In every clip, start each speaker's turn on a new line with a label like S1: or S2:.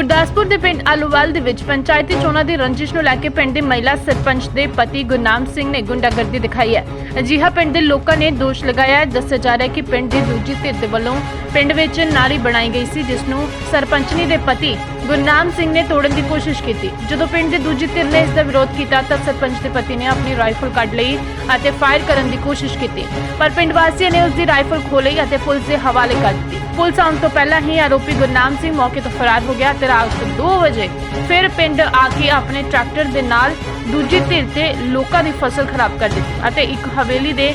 S1: ਗੁਰਦਾਸਪੁਰ ਦੇ ਪਿੰਡ ਆਲੂਵਾਲ ਦੇ ਵਿੱਚ ਪੰਚਾਇਤੀ ਚੋਣਾਂ ਦੀ ਰੰਜਿਸ਼ ਨੂੰ ਲੈ ਕੇ ਪਿੰਡ ਦੀ ਮਹਿਲਾ ਸਰਪੰਚ ਦੇ ਪਤੀ ਗੁਰਨਾਮ ਸਿੰਘ ਨੇ ਗੁੰਡਾਗਰਦੀ ਦਿਖਾਈ ਹੈ। ਅਜਿਹਾ ਪਿੰਡ ਦੇ ਲੋਕਾਂ ਨੇ ਦੋਸ਼ ਲਗਾਇਆ ਹੈ। ਦੱਸਿਆ ਜਾ ਰਿਹਾ ਹੈ ਕਿ ਪਿੰਡ ਦੀ ਦੂਜੀ ਧਿਰ ਦੇ ਵੱਲੋਂ ਪਿੰਡ ਵਿੱਚ ਨਾਲੀ ਬਣਾਈ ਗਈ ਸੀ, ਜਿਸ ਨੂੰ ਸਰਪੰਚਨੀ ਦੇ ਪਤੀ ਗੁਰਨਾਮ ਸਿੰਘ ਨੇ ਤੋੜਨ ਦੀ ਕੋਸ਼ਿਸ਼ ਕੀਤੀ। ਜਦੋਂ ਪਿੰਡ ਦੀ ਦੂਜੀ ਧਿਰ ਨੇ ਇਸ ਦਾ ਵਿਰੋਧ ਕੀਤਾ, ਤਾਂ ਸਰਪੰਚ ਦੇ ਪਤੀ ਨੇ ਆਪਣੀ ਰਾਈਫਲ ਕੱਢ ਲਈ ਅਤੇ ਫਾਇਰ ਕਰਨ ਦੀ ਕੋਸ਼ਿਸ਼ ਕੀਤੀ। ਪਰ ਪਿੰਡ ਵਾਸੀਆਂ ਨੇ ਉਸ ਦੀ ਰਾਈਫਲ ਖੋਹ ਲਈ ਅਤੇ ਪੁਲਿਸ ਦੇ ਹਵਾਲੇ ਕਰ ਦਿੱਤੀ। ਪੁਲਿਸ ਆਉਣ ਤੋਂ ਪਹਿਲਾਂ ਹੀ ਆਰੋਪੀ ਗੁਰਨਾਮ ਸਿੰਘ ਮੌਕੇ ਤੋਂ ਫਰਾਰ ਹੋ ਗਿਆ ਤੇ ਰਾਤ 2 ਵਜੇ ਫਿਰ ਪਿੰਡ ਆ ਕੇ ਆਪਣੇ ਟਰੈਕਟਰ ਦੇ ਨਾਲ ਦੂਜੀ ਧਿਰ ਤੇ ਲੋਕਾਂ ਦੀ ਫਸਲ ਖਰਾਬ ਕਰ ਦਿੱਤੀ ਅਤੇ ਇੱਕ ਹਵੇਲੀ ਦੇ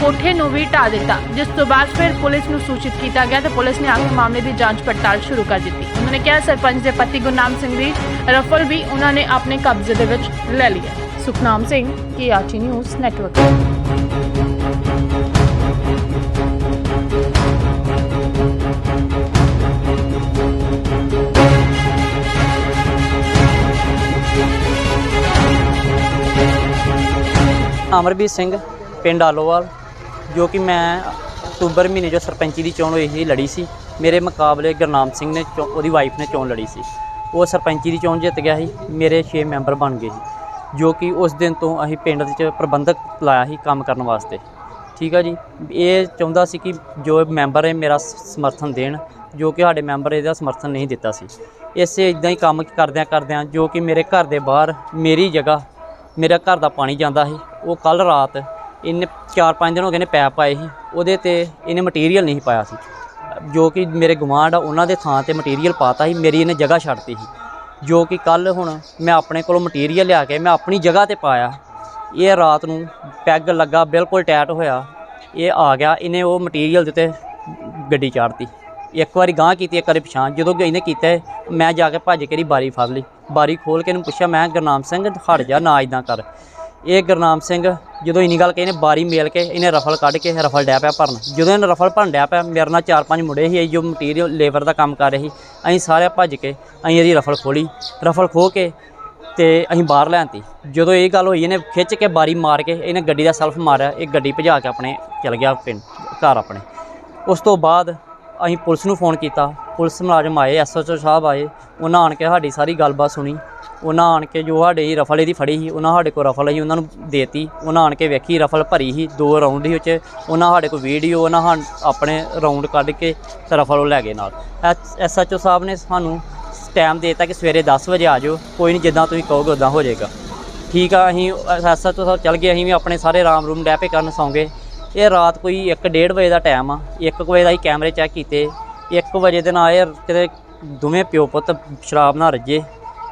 S1: ਕੋਠੇ ਨੂੰ ਵੀ ਢਾ ਦਿੱਤਾ, ਜਿਸ ਤੋਂ ਬਾਅਦ ਫਿਰ ਪੁਲਿਸ ਨੂੰ ਸੂਚਿਤ ਕੀਤਾ ਗਿਆ ਤੇ ਪੁਲਿਸ ਨੇ ਆ ਮਾਮਲੇ ਦੀ ਜਾਂਚ ਪੜਤਾਲ ਸ਼ੁਰੂ ਕਰ ਦਿੱਤੀ। ਉਹਨਾਂ ਨੇ ਕਿਹਾ, ਸਰਪੰਚ ਦੇ ਪਤੀ ਗੁਰਨਾਮ ਸਿੰਘ ਦੀ ਰਫਲ ਵੀ ਉਹਨਾਂ ਨੇ ਆਪਣੇ ਕਬਜ਼ੇ ਦੇ ਵਿੱਚ ਲੈ ਲਈ ਹੈ। ਸੁਖਨਾਮ ਸਿੰਘ ਕੀ ਆਚੀ ਨਿਊਜ਼ ਨੈਟਵਰਕ
S2: ਅਮਰਬੀਰ ਸਿੰਘ, ਪਿੰਡ ਆਲੋਵਾਲ, ਜੋ ਕਿ ਮੈਂ ਅਕਤੂਬਰ ਮਹੀਨੇ ਜੋ ਸਰਪੰਚੀ ਦੀ ਚੋਣ ਹੋਈ ਸੀ, ਲੜੀ ਸੀ। ਮੇਰੇ ਮੁਕਾਬਲੇ ਗੁਰਨਾਮ ਸਿੰਘ ਨੇ ਚੋ- ਉਹਦੀ ਵਾਈਫ ਨੇ ਚੋਣ ਲੜੀ ਸੀ। ਉਹ ਸਰਪੰਚੀ ਦੀ ਚੋਣ ਜਿੱਤ ਗਿਆ ਸੀ, ਮੇਰੇ 6 ਮੈਂਬਰ ਬਣ ਗਏ ਸੀ, ਜੋ ਕਿ ਉਸ ਦਿਨ ਤੋਂ ਅਸੀਂ ਪਿੰਡ ਦੇ ਵਿੱਚ ਪ੍ਰਬੰਧਕ ਲਾਇਆ ਸੀ ਕੰਮ ਕਰਨ ਵਾਸਤੇ। ਠੀਕ ਆ ਜੀ? ਇਹ ਚਾਹੁੰਦਾ ਸੀ ਕਿ ਜੋ ਮੈਂਬਰ ਹੈ ਮੇਰਾ ਸਮਰਥਨ ਦੇਣ, ਜੋ ਕਿ ਸਾਡੇ ਮੈਂਬਰ ਇਹਦਾ ਸਮਰਥਨ ਨਹੀਂ ਦਿੱਤਾ ਸੀ। ਇਸੇ ਇਦਾਂ ਹੀ ਕੰਮ ਕਰਦਿਆਂ ਕਰਦਿਆਂ ਜੋ ਕਿ ਮੇਰੇ ਘਰ ਦੇ ਬਾਹਰ ਮੇਰੀ ਜਗ੍ਹਾ ਮੇਰਾ ਘਰ ਦਾ ਪਾਣੀ ਜਾਂਦਾ ਸੀ। ਉਹ ਕੱਲ ਰਾਤ ਇਹਨੇ 4-5 ਦਿਨ ਹੋ ਗਏ ਨੇ ਪੈਪ ਪਾਏ ਸੀ। ਉਹਦੇ ਤੇ ਇਹਨੇ ਮਟੀਰੀਅਲ ਨਹੀਂ ਪਾਇਆ ਸੀ। ਜੋ ਕਿ ਮੇਰੇ ਗੁਆਂਢ ਆ, ਉਹਨਾਂ ਦੇ ਥਾਂ ਤੇ ਮਟੀਰੀਅਲ ਪਾਤਾ ਸੀ। ਮੇਰੀ ਇਹਨੇ ਜਗ੍ਹਾ ਛੱਡਤੀ ਸੀ। ਜੋ ਕਿ ਕੱਲ ਹੁਣ ਮੈਂ ਆਪਣੇ ਕੋਲੋਂ ਮਟੀਰੀਅਲ ਲਿਆ ਕੇ ਮੈਂ ਆਪਣੀ ਜਗ੍ਹਾ ਤੇ ਪਾਇਆ। ਇਹ ਰਾਤ ਨੂੰ ਪੈਗ ਲੱਗਾ, ਬਿਲਕੁਲ ਟਾਈਟ ਹੋਇਆ। ਇਹ ਆ ਗਿਆ। ਇਹਨੇ ਉਹ ਮਟੀਰੀਅਲ ਦੇ ਉੱਤੇ ਗੱਡੀ ਚਾੜਤੀ ਇੱਕ ਵਾਰੀ ਗਾਂਹ ਕੀਤੀ, ਇੱਕ ਵਾਰੀ ਪਛਾਣ। ਜਦੋਂ ਇਹਨੇ ਕੀਤਾ, ਮੈਂ ਜਾ ਕੇ ਭੱਜ ਕੇ ਇਹਦੀ ਬਾਰੀ ਫੜ ਲਈ। ਬਾਰੀ ਖੋਲ ਕੇ ਇਹਨੂੰ ਪੁੱਛਿਆ, ਮੈਂ ਗੁਰਨਾਮ ਸਿੰਘ, ਹਟ ਜਾ, ਨਾ ਇਦਾਂ ਕਰ। ਇਹ ਗੁਰਨਾਮ ਸਿੰਘ, ਜਦੋਂ ਇਨੀ ਗੱਲ ਕਹੀ, ਇਹਨੇ ਬਾਰੀ ਮੇਲ ਕੇ ਇਹਨੇ ਰਫਲ ਕੱਢ ਕੇ ਰਫਲ ਡਿਆ ਪਿਆ ਭਰਨ। ਜਦੋਂ ਇਹਨੇ ਰਫਲ ਭਰਨ ਡਿਆ ਪਿਆ, ਮੇਰੇ ਨਾਲ ਚਾਰ ਪੰਜ ਮੁੰਡੇ ਸੀ ਜੋ ਮਟੀਰੀਅਲ ਲੇਬਰ ਦਾ ਕੰਮ ਕਰ ਰਹੇ ਸੀ, ਅਸੀਂ ਸਾਰੇ ਭੱਜ ਕੇ ਅਸੀਂ ਇਹਦੀ ਰਫਲ ਖੋਲੀ ਰਫਲ ਖੋ ਕੇ ਤੇ ਅਸੀਂ ਬਾਹਰ ਲੈਣਤੀ ਜਦੋਂ ਇਹ ਗੱਲ ਹੋਈ, ਇਹਨੇ ਖਿੱਚ ਕੇ ਬਾਰੀ ਮਾਰ ਕੇ ਇਹਨੇ ਗੱਡੀ ਦਾ ਸੈਲਫ ਮਾਰਿਆ, ਇਹ ਗੱਡੀ ਭਜਾ ਕੇ ਆਪਣੇ ਚਲ ਗਿਆ ਪਿੰਡ, ਘਰ ਆਪਣੇ। ਉਸ ਤੋਂ ਬਾਅਦ ਅਸੀਂ ਪੁਲਿਸ ਨੂੰ ਫੋਨ ਕੀਤਾ। ਪੁਲਿਸ ਮੁਲਾਜ਼ਮ ਆਏ, ਐਸਐਚਓ ਸਾਹਿਬ ਆਏ। ਉਹਨਾਂ ਆਣ ਕੇ ਸਾਡੀ ਸਾਰੀ ਗੱਲਬਾਤ ਸੁਣੀ। ਉਹਨਾਂ ਆਣ ਕੇ ਜੋ ਸਾਡੇ ਰਫਲ ਇਹਦੀ ਫੜੀ ਸੀ, ਉਹਨਾਂ ਸਾਡੇ ਕੋਲ ਰਫਲ ਸੀ ਉਹਨਾਂ ਨੂੰ ਦੇਤੀ। ਉਹਨਾਂ ਆਣ ਕੇ ਵੇਖੀ ਰਫਲ ਭਰੀ ਸੀ, ਦੋ ਰਾਉਂਡ ਸੀ ਉਹ ਉਹਨਾਂ ਸਾਡੇ ਕੋਲ ਵੀਡੀਓ ਉਹਨਾਂ ਹਾਂ ਆਪਣੇ ਰਾਉਂਡ ਕੱਢ ਕੇ ਰਫਲ ਉਹ ਲੈ ਗਏ ਨਾਲ। ਐਸਐਚਓ ਸਾਹਿਬ ਨੇ ਸਾਨੂੰ ਟਾਈਮ ਦੇ ਦਿੱਤਾ ਕਿ ਸਵੇਰੇ 10 ਵਜੇ ਆ ਜਾਓ। ਕੋਈ ਨਹੀਂ ਜਿੱਦਾਂ ਤੁਸੀਂ ਕਹੋਗੇ ਉਦਾਂ ਹੋ ਜਾਏਗਾ। ਠੀਕ ਆ, ਅਸੀਂ ਐਸਐਚਓ ਸਾਹਿਬ ਚੱਲ ਗਏ। ਅਸੀਂ ਵੀ ਆਪਣੇ ਸਾਰੇ ਆਰਾਮ ਰੂਮ ਡੈਪੇ ਕਰਨ ਸੌਂਗੇ ਇਹ ਰਾਤ ਕੋਈ 1:30 ਵਜੇ ਦਾ ਟਾਈਮ ਆ। 1 ਵਜੇ ਦਾ ਹੀ ਕੈਮਰੇ ਚੈੱਕ ਕੀਤੇ। 1 ਵਜੇ ਦੇ ਨਾਲ ਇਹ ਕਿਤੇ ਦੋਵੇਂ ਪਿਓ ਪੁੱਤ ਸ਼ਰਾਬ ਨਾਲ ਰੱਜੇ।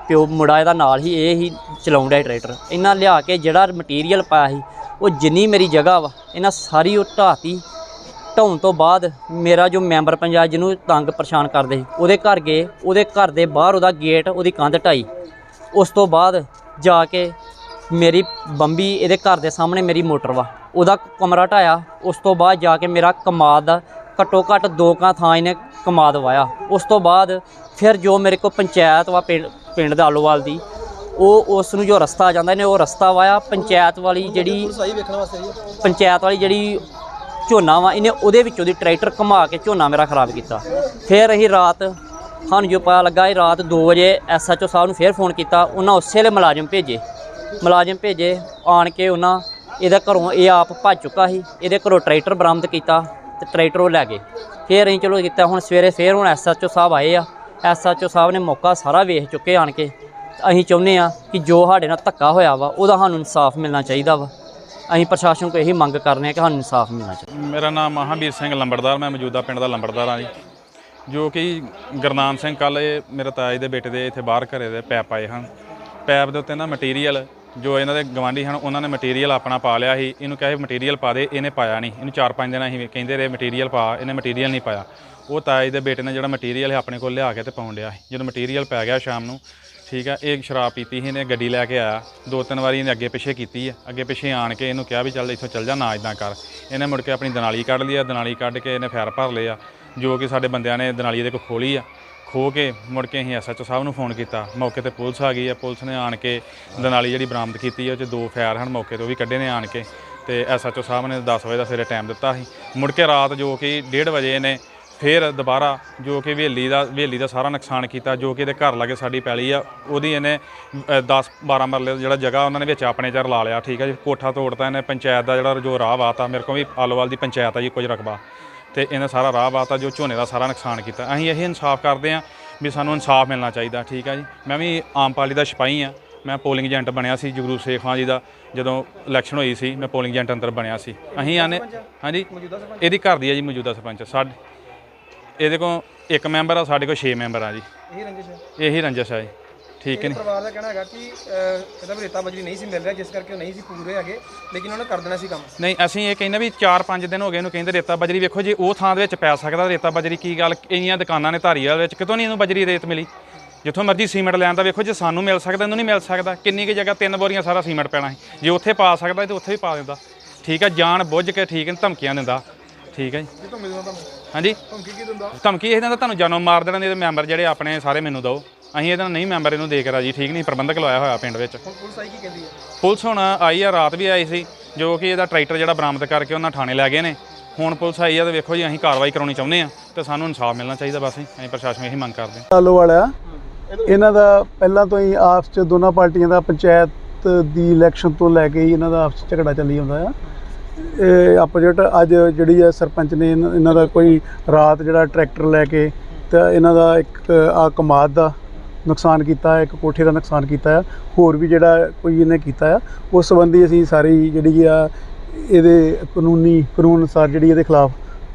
S2: ਪਿਓ ਮੁੰਡਾ ਇਹਦਾ ਨਾਲ ਹੀ, ਇਹ ਹੀ ਚਲਾਉਂਦਾ ਹੈ ਟਰੈਕਟਰ। ਇਹਨਾਂ ਲਿਆ ਕੇ ਜਿਹੜਾ ਮਟੀਰੀਅਲ ਪਾਇਆ ਸੀ, ਉਹ ਜਿੰਨੀ ਮੇਰੀ ਜਗ੍ਹਾ ਵਾ, ਇਹਨਾਂ ਸਾਰੀ ਉਹ ਢਾਤੀ ਢਾਉਣ ਤੋਂ ਬਾਅਦ ਮੇਰਾ ਜੋ ਮੈਂਬਰ ਪੰਚਾਇਤ ਜਿਹਨੂੰ ਤੰਗ ਪਰੇਸ਼ਾਨ ਕਰਦੇ ਸੀ, ਉਹਦੇ ਘਰ ਗਏ, ਉਹਦੇ ਘਰ ਦੇ ਬਾਹਰ ਉਹਦਾ ਗੇਟ ਉਹਦੀ ਕੰਧ ਢਾਈ। ਉਸ ਤੋਂ ਬਾਅਦ ਜਾ ਕੇ ਮੇਰੀ ਬੰਬੀ ਇਹਦੇ ਘਰ ਦੇ ਸਾਹਮਣੇ ਮੇਰੀ ਮੋਟਰ ਵਾ। ਉਹਦਾ ਕਮਰਾ ਢਾਇਆ। ਉਸ ਤੋਂ ਬਾਅਦ ਜਾ ਕੇ ਮੇਰਾ ਕਮਾਦ ਦਾ ਘੱਟੋ ਘੱਟ ਦੋ ਕਾਂ ਥਾਂ ਇਹਨੇ ਕਮਾਦ ਵਾਇਆ। ਉਸ ਤੋਂ ਬਾਅਦ ਫਿਰ ਜੋ ਮੇਰੇ ਕੋਲ ਪੰਚਾਇਤ ਵਾ ਪਿੰਡ ਪਿੰਡ ਦਾ ਆਲੋਵਾਲ ਦੀ ਉਹ ਉਸ ਨੂੰ ਜੋ ਰਸਤਾ ਆ ਜਾਂਦਾ ਇਹਨੇ ਉਹ ਰਸਤਾ ਵਾਇਆ। ਪੰਚਾਇਤ ਵਾਲੀ ਜਿਹੜੀ ਪੰਚਾਇਤ ਵਾਲੀ ਜਿਹੜੀ ਝੋਨਾ ਵਾ ਇਹਨੇ ਉਹਦੇ ਵਿੱਚੋਂ ਦੀ ਟਰੈਕਟਰ ਘੁਮਾ ਕੇ ਝੋਨਾ ਮੇਰਾ ਖਰਾਬ ਕੀਤਾ। ਫਿਰ ਅਸੀਂ ਰਾਤ ਸਾਨੂੰ ਜੋ ਪਤਾ ਲੱਗਾ ਇਹ ਰਾਤ 2 ਵਜੇ ਐਸਐਚਓ ਸਾਹਿਬ ਨੂੰ ਫਿਰ ਫੋਨ ਕੀਤਾ। ਉਹਨਾਂ ਉਸੇ ਵੇਲੇ ਮੁਲਾਜ਼ਮ ਭੇਜੇ। ਮੁਲਾਜ਼ਮ ਭੇਜੇ, ਆਣ ਕੇ ਉਹਨਾਂ ਇਹਦਾ ਘਰੋਂ ਇਹ ਆਪ ਭੱਜ ਚੁੱਕਾ ਸੀ। ਇਹਦੇ ਘਰੋਂ ਟਰੈਕਟਰ ਬਰਾਮਦ ਕੀਤਾ ਤੇ ਟਰੈਕਟਰ ਉਹ ਲੈ ਗਏ। ਫਿਰ ਅਸੀਂ ਚਲੋ ਕੀਤਾ, ਹੁਣ ਸਵੇਰੇ ਫਿਰ ਹੁਣ ਐਸਐਚਓ ਸਾਹਿਬ ਆਏ ਆ। ਐਸਐਚਓ ਸਾਹਿਬ ਨੇ ਮੌਕਾ ਸਾਰਾ ਵੇਖ ਚੁੱਕੇ ਆਣ ਕੇ। ਅਸੀਂ ਚਾਹੁੰਦੇ ਆ ਕਿ ਜੋ ਸਾਡੇ ਨਾਲ ਧੱਕਾ ਹੋਇਆ ਵਾ, ਉਹਦਾ ਸਾਨੂੰ ਇਨਸਾਫ ਮਿਲਣਾ ਚਾਹੀਦਾ ਵਾ। ਅਸੀਂ ਪ੍ਰਸ਼ਾਸਨ ਕੋਲ ਇਹੀ ਮੰਗ ਕਰਨੇ ਆ ਕਿ ਸਾਨੂੰ ਇਨਸਾਫ ਮਿਲਣਾ ਚਾਹੀਦਾ।
S3: ਮੇਰਾ ਨਾਮ ਮਹਾਂਵੀਰ ਸਿੰਘ ਲੰਬੜਦਾਰ, ਮੈਂ ਮੌਜੂਦਾ ਪਿੰਡ ਦਾ ਲੰਬੜਦਾਰ ਹਾਂ ਜੀ। ਜੋ ਕਿ ਗੁਰਨਾਮ ਸਿੰਘ ਕੱਲ ਇਹ ਮੇਰੇ ਤਾਏ ਦੇ ਬੇਟੇ ਦੇ ਇੱਥੇ ਬਾਹਰ ਘਰੇ ਦੇ ਪੈਪ ਆਏ ਹਨ। ਪੈਪ ਦੇ ਉੱਤੇ ਨਾ ਮਟੀਰੀਅਲ ਜੋ ਇਹਨਾਂ ਦੇ ਗਵਾਂਢੀ ਹਨ, ਉਹਨਾਂ ਨੇ ਮਟੀਰੀਅਲ ਆਪਣਾ ਪਾ ਲਿਆ ਸੀ। ਇਹਨੂੰ ਕਹੇ ਮਟੀਰੀਅਲ ਪਾ ਦੇ, ਇਹਨੇ ਪਾਇਆ ਨਹੀਂ। ਇਹਨੂੰ 4-5 ਦਿਨ ਅਸੀਂ ਕਹਿੰਦੇ ਰਹੇ ਮਟੀਰੀਅਲ ਪਾ, ਇਹਨੇ ਮਟੀਰੀਅਲ ਨਹੀਂ ਪਾਇਆ। ਉਹ ਤਾਏ ਦੇ ਬੇਟੇ ਨੇ ਜਿਹੜਾ ਮਟੀਰੀਅਲ ਹੈ ਆਪਣੇ ਕੋਲ ਲਿਆ ਕੇ ਤੇ ਪਾਉਣ ਡਿਆ ਸੀ। ਜਦੋਂ ਮਟੀਰੀਅਲ ਪੈ ਗਿਆ ਸ਼ਾਮ ਨੂੰ, ਠੀਕ ਆ, ਇਹ ਸ਼ਰਾਬ ਪੀਤੀ ਸੀ ਇਹਨੇ, ਗੱਡੀ ਲੈ ਕੇ ਆਇਆ। ਦੋ ਤਿੰਨ ਵਾਰੀ ਇਹਨੇ ਅੱਗੇ ਪਿੱਛੇ ਕੀਤੀ ਹੈ ਅੱਗੇ ਪਿੱਛੇ ਆਣ ਕੇ ਇਹਨੂੰ ਕਿਹਾ ਵੀ ਚੱਲ ਇੱਥੋਂ ਚੱਲ ਜਾ, ਨਾ ਇਦਾਂ ਕਰ। ਇਹਨੇ ਮੁੜ ਕੇ ਆਪਣੀ ਦਨਾਲੀ ਕੱਢ ਲਈ ਆ ਦਨਾਲੀ ਕੱਢ ਕੇ ਇਹਨੇ ਫੈਰ ਭਰ ਲਿਆ ਜੋ ਕਿ ਸਾਡੇ ਬੰਦਿਆਂ ਨੇ ਦਨਾਲੀ ਦੇ ਕੋਲ ਖੋਲੀ ਆ। ਖੋ ਕੇ ਮੁੜ ਕੇ ਅਸੀਂ ਐਸਐਚਓ ਸਾਹਿਬ ਨੂੰ ਫੋਨ ਕੀਤਾ। ਮੌਕੇ ਤੇ ਪੁਲਿਸ ਆ ਗਈ ਆ। ਪੁਲਿਸ ਨੇ ਆਣ ਕੇ ਦਨਾਲੀ ਜਿਹੜੀ ਬਰਾਮਦ ਕੀਤੀ ਹੈ ਉਹ 'ਚ ਦੋ ਫੈਰ ਹਨ ਮੌਕੇ ਤੋਂ ਵੀ ਕੱਢੇ ਨੇ ਆਣ ਕੇ। ਤੇ ਐਸਐਚਓ ਸਾਹਿਬ ਨੇ 10 ਵਜੇ ਦਾ ਸਵੇਰੇ ਟਾਈਮ ਦਿੱਤਾ ਸੀ। ਮੁੜ ਕੇ ਰਾਤ ਜੋ ਕਿ 1:30 ਵਜੇ ਇਹਨੇ ਫਿਰ ਦੁਬਾਰਾ ਜੋ ਕਿ ਹਵੇਲੀ ਦਾ ਹਵੇਲੀ ਦਾ ਸਾਰਾ ਨੁਕਸਾਨ ਕੀਤਾ, ਜੋ ਕਿ ਇਹਦੇ ਘਰ ਲਾਗੇ ਸਾਡੀ ਪੈਲੀ ਆ, ਉਹਦੀ ਇਹਨੇ 10 12 ਮਰਲੇ ਦਾ ਜਿਹੜਾ ਜਗ੍ਹਾ ਉਹਨਾਂ ਨੇ ਵਿੱਚ ਆਪਣੇ ਚ ਲਾ ਲਿਆ, ਠੀਕ ਹੈ ਜੀ। ਕੋਠਾ ਤੋੜਤਾ ਇਹਨੇ, ਪੰਚਾਇਤ ਦਾ ਜਿਹੜਾ ਜੋ ਰਾਹ ਵਾਤਾ, ਮੇਰੇ ਕੋਲ ਵੀ ਆਲੋਵਾਲ ਦੀ ਪੰਚਾਇਤ ਆ ਜੀ, ਕੁਝ ਰਕਬਾ। ਤੇ ਇਹਨੇ ਸਾਰਾ ਰਾਹ ਵਾਤਾ ਜੋ ਝੋਨੇ ਦਾ ਸਾਰਾ ਨੁਕਸਾਨ ਕੀਤਾ। ਅਸੀਂ ਇਹ ਇਨਸਾਫ ਕਰਦੇ ਆ ਵੀ ਸਾਨੂੰ ਇਨਸਾਫ ਮਿਲਣਾ ਚਾਹੀਦਾ ਠੀਕ ਹੈ ਜੀ? ਮੈਂ ਵੀ ਆਮ ਪਾਰਟੀ ਦਾ ਸਿਪਾਹੀ ਆ ਮੈਂ ਪੋਲਿੰਗ ਏਜੰਟ ਬਣਿਆ ਸੀ ਜਗਰੂਪ ਸੇਖ ਖਾਂ ਜੀ ਦਾ ਜਦੋਂ ਇਲੈਕਸ਼ਨ ਹੋਈ ਸੀ ਮੈਂ ਪੋਲਿੰਗ ਏਜੰਟ ਅੰਦਰ ਬਣਿਆ ਸੀ। ਅਸੀਂ ਆਨੇ ਹਾਂਜੀ? ਇਹਦੀ ਘਰ ਦੀ ਹੈ ਜੀ ਮੌਜੂਦਾ ਸਰਪੰਚ। ਸਾਡੇ ਇਹਦੇ ਕੋਲ ਇੱਕ ਮੈਂਬਰ ਆ ਸਾਡੇ ਕੋਲ 6 ਮੈਂਬਰ ਆ ਜੀ।
S4: ਇਹ ਰੰਜਿਸ਼ ਹੈ
S3: ਇਹੀ ਰੰਜਸ ਆ ਜੀ। ਠੀਕ ਹੈ ਨੀ?
S4: ਪਰਿਵਾਰ ਦਾ ਕਹਿਣਾ ਹੈਗਾ ਕਿ ਅਹ, ਇਹਦਾ ਵੀ ਰੇਤਾ ਬਜਰੀ ਨਹੀਂ ਸੀ ਮਿਲ ਰਿਹਾ ਜਿਸ ਕਰਕੇ ਉਹ ਨਹੀਂ ਸੀ ਪੂਰੇ ਹੈਗੇ ਲੇਕਿਨ ਉਹਨੇ ਕਰ ਦੇਣਾ ਸੀ ਕੰਮ।
S3: ਨਹੀਂ ਅਸੀਂ ਇਹ ਕਹਿੰਦੇ ਵੀ 4-5 ਦਿਨ ਹੋ ਗਏ ਇਹਨੂੰ ਕਹਿੰਦੇ ਰੇਤਾ ਬਜਰੀ ਵੇਖੋ ਜੀ ਉਹ ਥਾਂ ਦੇ ਵਿੱਚ ਪੈ ਸਕਦਾ ਰੇਤਾ ਬਜਰੀ ਕੀ ਗੱਲ ਇੰਨੀਆਂ ਦੁਕਾਨਾਂ ਨੇ ਧਾਰੀਵਾਲ ਵਿੱਚ ਕਿਤੋਂ ਨਹੀਂ ਇਹਨੂੰ ਬਜਰੀ ਰੇਤ ਮਿਲੀ? ਜਿੱਥੋਂ ਮਰਜ਼ੀ ਸੀਮੈਂਟ ਲੈਣ ਦਾ ਵੇਖੋ ਜੇ ਸਾਨੂੰ ਮਿਲ ਸਕਦਾ ਇਹਨੂੰ ਨਹੀਂ ਮਿਲ ਸਕਦਾ। ਕਿੰਨੀ ਕੁ ਜਗ੍ਹਾ ਤਿੰਨ ਬੋਰੀਆਂ ਸਾਰਾ ਸੀਮੈਂਟ ਪੈਣਾ ਸੀ। ਜੇ ਉੱਥੇ ਪਾ ਸਕਦਾ ਤੇ ਉੱਥੇ ਵੀ ਪਾ ਦਿੰਦਾ। ਠੀਕ ਹੈ ਜਾਣ ਬੁੱਝ ਕੇ ਠੀਕ ਹੈ ਧਮਕੀਆਂ ਦਿੰਦਾ। ਠੀਕ ਹੈ ਜੀ।
S4: ਕਿਤੋਂ ਮਿਲਦਾ ਤੁਹਾਨੂੰ?
S3: ਹਾਂਜੀ।
S4: ਧਮਕੀ ਕੀ ਦਿੰਦਾ?
S3: ਧਮਕੀ ਇਹ ਦਿੰਦਾ ਤੁਹਾਨੂੰ ਜਾਨੋਂ ਮਾਰ ਦੇਣਾ ਇਹਦੇ ਮੈਂਬਰ ਜਿਹੜੇ ਆਪਣੇ ਸਾਰੇ ਮੈਨੂੰ ਦਿਓ। ਅਸੀਂ ਇਹਦਾ ਨਹੀਂ ਮੈਂਬਰ ਇਹਨੂੰ ਦੇ ਕੇ ਰਾਜੀ ਠੀਕ ਨਹੀਂ ਪ੍ਰਬੰਧਕ ਲਾਇਆ ਹੋਇਆ ਪਿੰਡ ਵਿੱਚ।
S4: ਹੁਣ ਪੁਲਿਸ ਆਈ ਕੀ ਕਹਿੰਦੀ ਹੈ?
S3: ਪੁਲਿਸ ਹੁਣ ਆਈ ਆ ਰਾਤ ਵੀ ਆਈ ਸੀ ਜੋ ਕਿ ਇਹਦਾ ਟਰੈਕਟਰ ਜਿਹੜਾ ਬਰਾਮਦ ਕਰਕੇ ਉਹਨਾਂ ਥਾਣੇ ਲੈ ਗਏ ਨੇ। ਹੁਣ ਪੁਲਿਸ ਆਈ ਆ ਤੇ ਵੇਖੋ ਜੀ ਅਸੀਂ ਕਾਰਵਾਈ ਕਰਾਉਣੀ ਚਾਹੁੰਦੇ ਆ ਤੇ ਸਾਨੂੰ ਇਨਸਾਫ ਮਿਲਣਾ ਚਾਹੀਦਾ ਬਸ ਅਸੀਂ ਪ੍ਰਸ਼ਾਸਨ ਇਹੀ ਮੰਗ ਕਰਦੇ ਹਾਂ
S5: ਆਲੋ ਵਾਲਾ ਇਹਨਾਂ ਦਾ ਪਹਿਲਾਂ ਤੋਂ ਹੀ ਆਪਸ ਚ ਦੋਨਾਂ ਪਾਰਟੀਆਂ ਦਾ ਪੰਚਾਇਤ ਦੀ ਇਲੈਕਸ਼ਨ ਤੋਂ ਲੈ ਕੇ ਹੀ ਇਹਨਾਂ ਦਾ ਆਪਸ 'ਚ ਝਗੜਾ ਚੱਲੀ ਜਾਂਦਾ ਆ। ਇਹ ਆਪੋਜੀਟ ਅੱਜ ਜਿਹੜੀ ਹੈ ਸਰਪੰਚ ਨੇ ਇਹਨਾਂ ਇਹਨਾਂ ਦਾ ਕੋਈ ਰਾਤ ਜਿਹੜਾ ਟਰੈਕਟਰ ਲੈ ਕੇ ਤਾਂ ਇਹਨਾਂ ਦਾ ਇੱਕ ਆ ਕਮਾਦ ਦਾ ਨੁਕਸਾਨ ਕੀਤਾ ਹੈ ਇੱਕ ਕੋਠੇ ਦਾ ਨੁਕਸਾਨ ਕੀਤਾ ਹੈ ਹੋਰ ਵੀ ਜਿਹੜਾ ਕੋਈ ਇਹਨੇ ਕੀਤਾ ਆ ਉਸ ਸੰਬੰਧੀ ਅਸੀਂ ਸਾਰੀ ਜਿਹੜੀ ਆ ਇਹਦੇ ਕਾਨੂੰਨੀ ਕਾਨੂੰਨ ਅਨੁਸਾਰ ਜਿਹੜੀ ਇਹਦੇ ਖਿਲਾਫ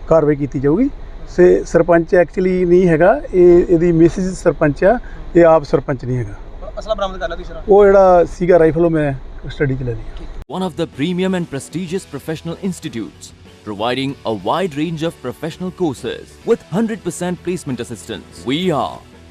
S5: ਕਾਰਵਾਈ ਕੀਤੀ ਜਾਊਗੀ। ਸੇ ਸਰਪੰਚ ਐਕਚੁਅਲੀ ਨਹੀਂ ਹੈਗਾ ਇਹ ਇਹਦੀ ਮਿਸਿਸ ਸਰਪੰਚ ਆ ਇਹ ਆਪ ਸਰਪੰਚ ਨਹੀਂ ਹੈਗਾ।
S4: ਅਸਲਾ ਬਰਾਮਦ ਕਰ ਲਿਆ ਤੁਸੀਂ
S5: ਉਹ ਜਿਹੜਾ ਸੀਗਾ ਰਾਈਫਲ ਉਹ ਮੈਂ ਸਟੱਡੀ ਚ ਲੈ ਲਈ
S6: one of the premium and prestigious professional institutes, providing a wide range of professional courses with 100% placement assistance. We are